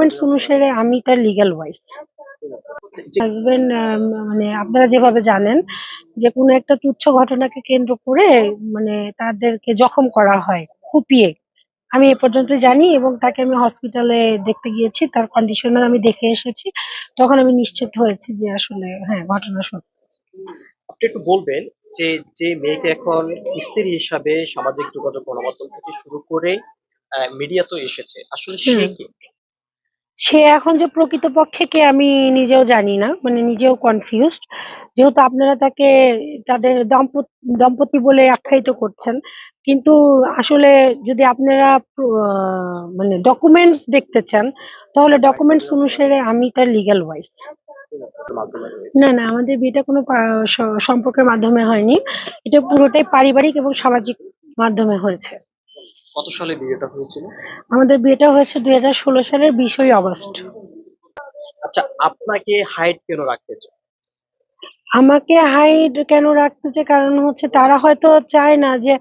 Documents অনুসারে আমি তার লিগ্যাল ওয়াইফ হাজবেন্ড মানে আপনারা যেভাবে জানেন যে কোনো একটা তুচ্ছ ঘটনাকে কেন্দ্র করে মানে তাদেরকে জখম করা হয় কুপিয়ে আমি এ পর্যন্ত জানি এবং তাকে আমি হসপিটালে দেখতে গিয়েছি তার কন্ডিশনার আমি দেখে এসেছি। তখন আমি নিশ্চিত হয়েছি যে আসলে হ্যাঁ ঘটনা সত্য। আপনি একটু বলবেন যে যে মেয়েকে এখন স্ত্রী হিসাবে সামাজিক যোগাযোগ গণমাধ্যম থেকে শুরু করে মিডিয়া তো এসেছে। আসলে সে। কি? সে এখন যে প্রকৃতপক্ষে কে আমি নিজেও জানি না মানে নিজেও কনফিউজড যেহেতু আপনারা তাকে, তাদের দম্পত দম্পতি বলে আখ্যায়িত করছেন, কিন্তু আসলে যদি আপনারা মানে ডকুমেন্টস দেখতে চান, তাহলে ডকুমেন্টস অনুসারে আমি তার লিগ্যাল ওয়াইফ না না, আমাদের বিয়েটা কোনো সম্পর্কের মাধ্যমে হয়নি। এটা পুরোটাই পারিবারিক এবং সামাজিক মাধ্যমে হয়েছে। কত সালে বিয়েটা হয়েছিল? আমাদের বিয়েটা হয়েছে দুই হাজার ষোলো সালের বিশই আগস্ট। আচ্ছা আপনাকে হাইট কেন রাখতে আমাকে হাইড কেন রাখতেছে কারণ হচ্ছে তারা হয়তো চায় না যে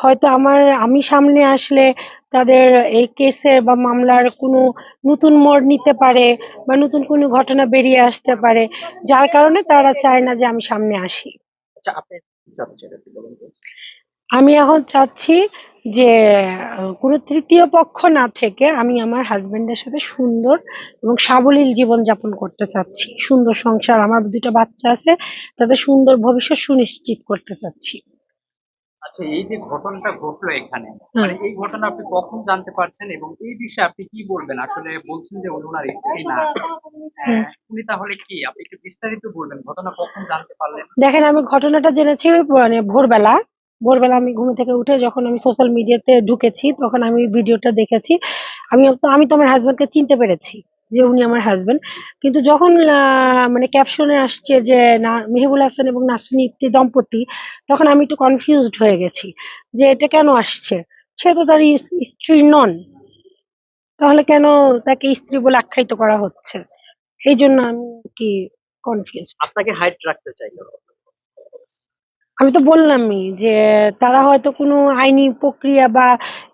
হয়তো আমার আমি সামনে আসলে তাদের এই কেসে বা মামলার কোনো নতুন মোড় নিতে পারে বা নতুন কোনো ঘটনা বেরিয়ে আসতে পারে। যার কারণে তারা চায় না যে আমি সামনে আসি। আচ্ছা আপনি? আমি এখন চাচ্ছি যে কোনো তৃতীয় পক্ষ না থেকে আমি আমার হাজবেন্ডের সাথে সুন্দর এবং সাবলীল জীবন যাপন করতে চাচ্ছি। সুন্দর সংসার আমার দুটো বাচ্চা আছে তাদের সুন্দর ভবিষ্যৎ সুনিশ্চিত করতে চাচ্ছি। আচ্ছা এই যে ঘটনাটা ঘটলো এখানে মানে এই ঘটনা আপনি কখন জানতে পারছেন এবং এই বিষয়ে আপনি কি বলবেন? আসলে বলছেন যে উনি ওনার স্ত্রী না। উনি তাহলে কি? আপনি একটু বিস্তারিত বলবেন ঘটনা কখন জানতে পারলেন? দেখেন আমি ঘটনাটা জেনেছি মানে ভোরবেলা। ভোরবেলা আমি ঘুম থেকে উঠে যখন আমি সোশ্যাল মিডিয়াতে ঢুকেছি, তখন আমি ভিডিওটা দেখেছি। আমি আমি তো আমার হাজবেন্ডকে চিনতে পেরেছি যে উনি আমার হাজবেন্ড কিন্তু যখন মানে ক্যাপশনে আসছে যে না মেহবুল হাসান এবং নাসরিন ইফতি দম্পতি, তখন আমি একটু কনফিউজড হয়ে গেছি যে এটা কেন আসছে? সে তো তার স্ত্রী নন। তাহলে কেন তাকে স্ত্রী বলে আখ্যায়িত করা হচ্ছে? এই জন্য আমি কি কনফিউজ আপনাকে হাইট রাখতে চাই কেন আমি তো বললামই যে তারা হয়তো কোনো আইনি প্রক্রিয়া বা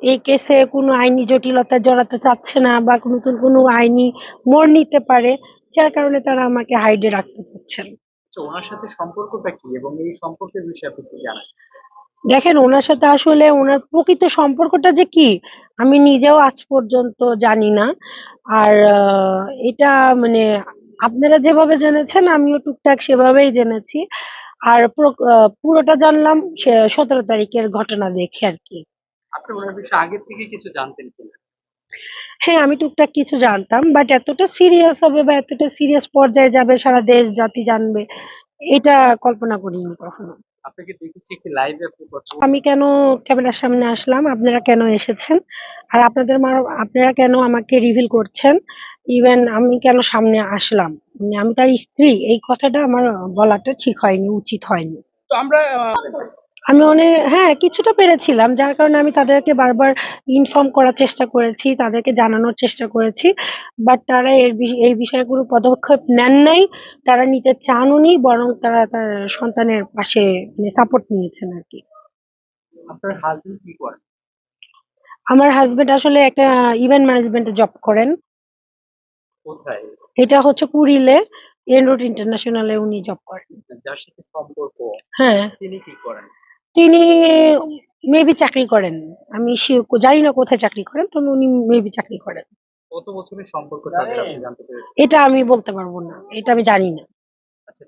এই কেসে কোনো আইনি জটিলতা জড়াতে চাচ্ছে না বা নতুন কোনো আইনি মোড় নিতে পারে যার কারণে তারা আমাকে হাইডে রাখতে চাচ্ছেন আচ্ছা ওনার সাথে সম্পর্কটা কি এবং এই সম্পর্কের বিষয়ে আপনি কি জানেন? দেখেন ওনার সাথে আসলে ওনার প্রকৃত সম্পর্কটা যে কি আমি নিজেও আজ পর্যন্ত জানি না। আর এটা মানে আপনারা যেভাবে জেনেছেন আমিও টুকটাক সেভাবেই জেনেছি। আর পুরোটা জানলাম সতেরো তারিখের ঘটনা দেখে আর কি। আপনি ওনার বিষয়ে আগের থেকে কিছু জানতেন কিনা? হ্যাঁ আমি টুকটাক কিছু জানতাম বাট এতটা সিরিয়াস হবে বা এতটা সিরিয়াস পর্যায়ে যাবে সারা দেশ জাতি জানবে এটা কল্পনা করিনি কখনো। আপনাকে দেখেছি কি লাইভে আপনি কথা বলছেন। আমি কেন ক্যামেরার সামনে আসলাম? আপনারা কেন এসেছেন? আর আপনাদের আপনারা কেন আমাকে রিভিল করছেন? ইভেন আমি কেন সামনে আসলাম? মানে আমি তার স্ত্রী এই কথাটা আমার বলাটা ঠিক হয়নি উচিত হয়নি। তো আমরা আমি অনেক হ্যাঁ কিছুটা পেরেছিলাম যার কারণে আমি তাদেরকে বারবার ইনফর্ম করার চেষ্টা করেছি তাদেরকে জানানোর চেষ্টা করেছি বাট তারা এর এই বিষয়ে কোনো পদক্ষেপ নেন নাই তারা নিতে চানওনি বরং তারা তার সন্তানের পাশে মানে সাপোর্ট নিয়েছেন আর কি। আপনার হাজবেন্ড কি করেন? আমার হাজবেন্ড আসলে একটা ইভেন্ট ম্যানেজমেন্টে জব করেন। কোথায়? এটা হচ্ছে কুড়িলে এন রোড ইন্টারন্যাশনালে উনি জব করেন। যার সাথে সম্পর্ক হ্যাঁ। তিনি কি করেন? তিনি মেবি চাকরি করেন। আমি জানি না কোথায় চাকরি করেন তবে উনি মেবি চাকরি করেন। কত বছরের সম্পর্ক তাদের আপনি জানতে পেরেছেন? এটা আমি বলতে পারব না এটা আমি জানি না। আচ্ছা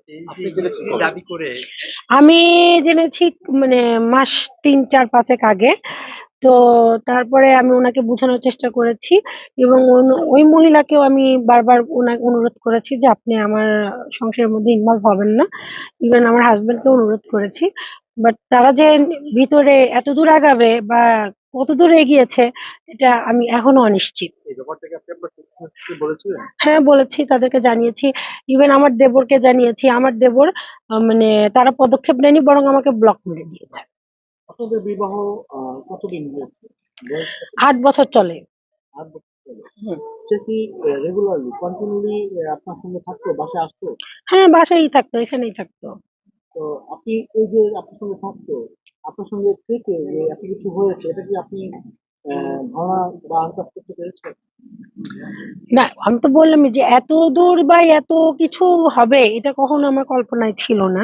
আমি জেনেছি মানে মাস তিন চার পাঁচেক আগে তো তারপরে আমি ওনাকে বোঝানোর চেষ্টা করেছি এবং ওই মহিলাকেও আমি বারবার ওনাকে অনুরোধ করেছি যে আপনি আমার সংসারের মধ্যে ইনভলভ হবেন না। ইভেন আমার হাজবেন্ডকে অনুরোধ করেছি। বাট তারা যে ভিতরে এত দূর আগাবে বা কত দূর এগিয়েছে এটা আমি এখনও অনিশ্চিত। হ্যাঁ বলেছি তাদেরকে জানিয়েছি। ইভেন আমার দেবরকে জানিয়েছি। আমার দেবর মানে তারা পদক্ষেপ নেয়নি বরং আমাকে ব্লক মেরে দিয়েছে। আপনাদের বিবাহ কতদিন আট বছর চলে। আট বছর। সে কি রেগুলারলি কন্টিনিউলি আপনার সঙ্গে থাকতো বাসায় আসতো? হ্যাঁ বাসায় থাকতো এখানেই থাকতো। তো আপনি এই যে আপনার সঙ্গে থাকতো আপনার সঙ্গে থেকে যে এত কিছু হয়েছে এটা কি আপনি ধারণা বা আন্দাজ করতে পেরেছে না আমি তো বললাম যে এত দূর বা এত কিছু হবে এটা কখনো আমার কল্পনায় ছিল না।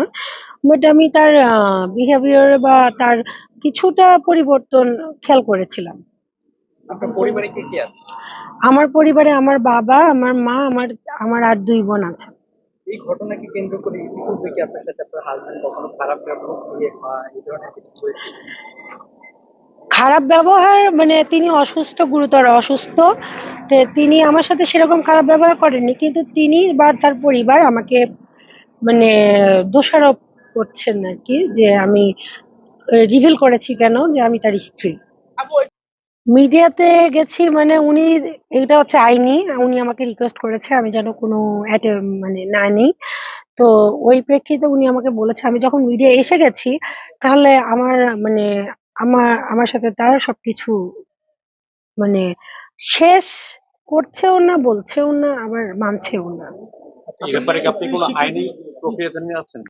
বাট আমি তার বিহেভিয়ার বা তার কিছুটা পরিবর্তন খেয়াল করেছিলাম। আপনার পরিবারে কে কে আছে? আমার পরিবারে আমার বাবা আমার মা আমার আমার আর দুই বোন আছে। এই ঘটনাকে কেন্দ্র করে ইতিপূর্বে কি আপনার সাথে আপনার হাজবেন্ড কখনো খারাপ ব্যবহার বা এই ধরনের কিছু হয়েছিল খারাপ ব্যবহার মানে তিনি অসুস্থ, গুরুতর অসুস্থ তিনি আমার সাথে সেরকম খারাপ ব্যবহার করেননি, কিন্তু তিনি বা তার পরিবার আমাকে মানে দোষারোপ করছেন আর কি যে আমি রিভিল করেছি কেন যে আমি তার স্ত্রী। মিডিয়াতে গেছি মানে উনি এটা হচ্ছে আইনি, উনি আমাকে রিকোয়েস্ট করেছে, আমি যেন কোনো মানে না নিই। তো ওই প্রেক্ষিতে উনি আমাকে বলেছে, আমি যখন মিডিয়া এসে গেছি, তাহলে আমার মানে আমার আমার সাথে তার সবকিছু মানে শেষ করছেও না, বলছেও না, আবার মানছেও না। এই ব্যাপারে কি আপনি কোনো আইনি প্রক্রিয়াতে নিয়ে আছেন?